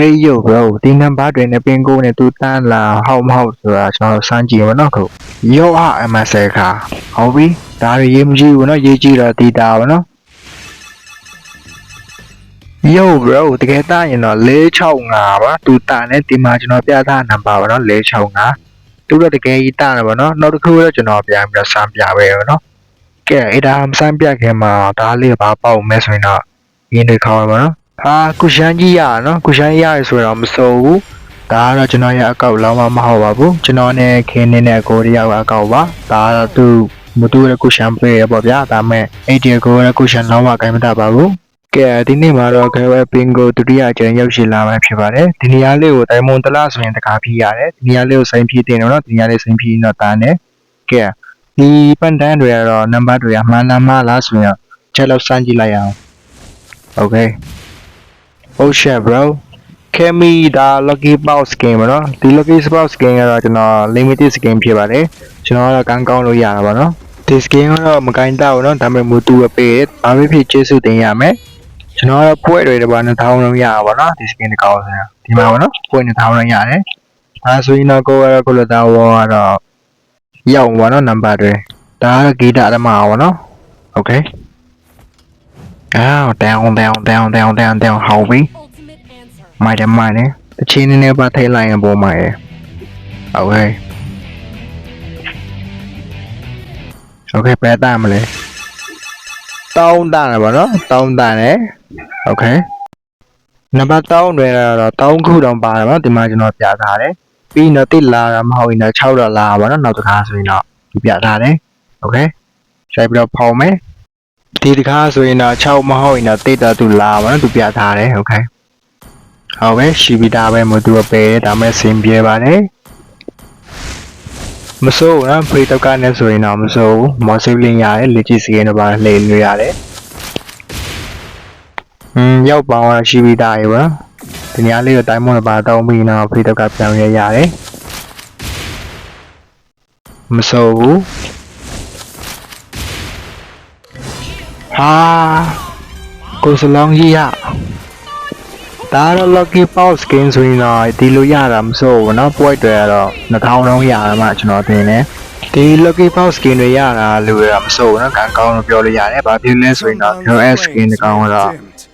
Hey yo bro ဒီနံပါတ်တွေနဲ့ပင်ကိုနဲ့သူတန်းလာဟောက်မဟုတ်ဆိုတာကျွန်တော်စမ်းကြည့်ပါတော့ခု Yo အ MSL ခါဟုတ်ပြီဒါတွေရေးမကြည့်ဘူးနော်ရေးကြည့်တော့ဒီတာပါနော် Yo bro တကယ်တရင်တော့465ပါသူတာနဲ့ဒီမှာကျွန်တော်ပြထားနံပါတ်ပါနော်465သူတော့တကယ်ကြီးတာတယ်ပါနော်နောက်တစ်ခုတော့ကျွန်တော်ပြန်ပြီးတော့စမ်းပြပဲပါနော်ကဲအဲ့ဒါမစမ်းပြခင်မှာဒါလေးပါပေါက်မဲဆိုရင်တော့ရင်းတွေခေါ်ပါနော် ဟာကုရှမ်းကြီးရနော်ကုရှမ်းကြီးရဆိုတော့မစိုးဘူးဒါကတော့ကျွန်တော်ရဲ့အကောက်လောင်းမမဟုတ်ပါဘူးကျွန်တော်နဲ့ခင်းနေတဲ့အကိုတယောက်အကောက်ပါဒါကတော့သူမတူတဲ့ကုရှမ်းပေးရပေါ့ဗျာဒါမဲ့အဲ့ဒီကိုရဲ့ကုရှမ်းလောင်းမကိုင်မတတ်ပါဘူးကဲဒီနေ့မှာတော့ခဲဝဲပင်ကိုဒုတိယကျန်ရောက်ရှိလာမှဖြစ်ပါတယ်ဒီနေရာလေးကိုတိုင်မွန်တလားဆိုရင်တကားဖြီးရတယ်ဒီနေရာလေးကိုစိန်ဖြီးတင်တော့နော်ဒီနေရာလေးစိန်ဖြီးတော့တားနေကဲဒီပန်တန်းတွေကတော့နံပါတ်တွေကမှန်လားမလားဆိုရင်ချက်လောက်စမ်းကြည့်လိုက်အောင် okay oh shit bro ခဲမီဒါ lucky box skin ပါနော်ဒီ lucky box skin ကတော့ကျွန်တော် limited skin ဖြစ်ပါတယ်ကျွန်တော်ကတော့ကန်းကောင်းလို့ရတာပါနော်ဒီ skin ကတော့မကင်တော့ဘူးနော်ဒါပေမဲ့မူတူအပေးဘာဖြစ်ဖြစ်ကျေးဇူးတင်ရမယ် ကျွန်တော်ကတော့ပွဲတွေတပါ2000လုံးရတာပါနော်ဒီ skin တစ်ကောင်းဆိုရင်ဒီမှာပါနော်ပွဲ2000လုံးရတယ်ဒါဆိုရင်တော့ကိုယ်ကတော့ကိုလိုတာဝါကတော့ရောက်ပါနော်နံပါတ်တွေဒါကတော့ဂီတအဓမ္မပါနော်โอเค อ้าวတောင်းတောင်းတောင်းတောင်းတောင်းတောင်းဟောပြီ Ultimate answer. မိုက်တယ်မိုက်တယ်အချင်းနည်းနည်းပါထိလိုက်ရင်ပေါ်မှာရယ်โอเคโอเคပဲတာမလဲတောင်းတာတယ်ဗောနော်တောင်းတာတယ်โอเค နံပါတ်3တွေကတော့3ခုတောင်ပါတယ်ဗောဒီမှာကျွန်တော်ပြထားတယ်ပြီးတော့တိလာတာမဟုတ်ရင်တော့6တော့လာပါတော့နောက်တစ်ခါဆိုရင်တော့ဒီပြထားတယ်โอเคရှိုက်ပြီးတော့ဖောင်းမယ် ဒီတကားဆိုရင်တော့6မဟုတ်ရင်တော့တိတ်တာသူလာပါတော့သူပြထားတယ်ဟုတ်ကဲ့ဟုတ်ပဲရှိပြီးသားပဲမသူပဲဒါမဲ့စင်ပြဲပါတယ်မစိုးဘူးနော်ဖရီတောက်ကနဲ့ဆိုရင်တော့မစိုးဘူးမော်ဆေးလင်းရတယ်လက်ကြည့်စီရင်တော့ပါလှည့်လို့ရတယ်อืมရောက်ပေါင်းရရှိပြီးသားရေပါဒီနေရာလေးကိုတိုင်းမွန်ပါတောင်းပြီးတော့ဖရီတောက်ကပြောင်းရရတယ်မစိုးဘူး ဟာကိုစလောင်းကြီးရဒါတော့ lucky box skin ဆိုရင်တော့ဒီလိုရတာမစိုးဘူးเนาะပွဲတွေကတော့2000လုံးရတာမှကျွန်တော်တင်တယ်ဒီ lucky box skin တွေရတာလို့ရမစိုးဘူးเนาะကံကောင်းလို့ပြောလို့ရတယ်ဘာဖြစ်လဲဆိုရင်တော့ LS skin တကောင်ကတော့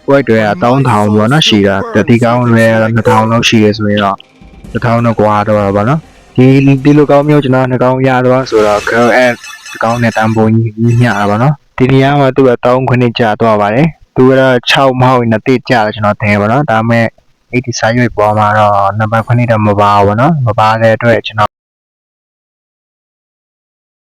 ဝိုက်တွေက1000ပေါ့နော်ရှိတာတတိကောင်းတွေ2000လောက်ရှိရဆိုရင်တော့2000တော့ကွာတော့ပါနော်ဒီဒီလိုကောင်းမျိုးကျွန်တော်နှကောင်းရတော့ဆိုတော့ girl and ဒီကောင်းနဲ့တန်ဖိုးကြီးညတာပါနော် ဒီနေရာမှာသူကတောင်းခွနစ်ကြာတော့ပါတယ်သူကတော့6မဟုတ်ရင်တိကြာတယ်ကျွန်တော်ထင်ပါနော်ဒါပေမဲ့အဲ့ဒီစာရွက်ပေါ်မှာတော့နံပါတ်ခွနစ်တော့မပါဘူးနော်မပါတဲ့အတွက်ကျွန်တော်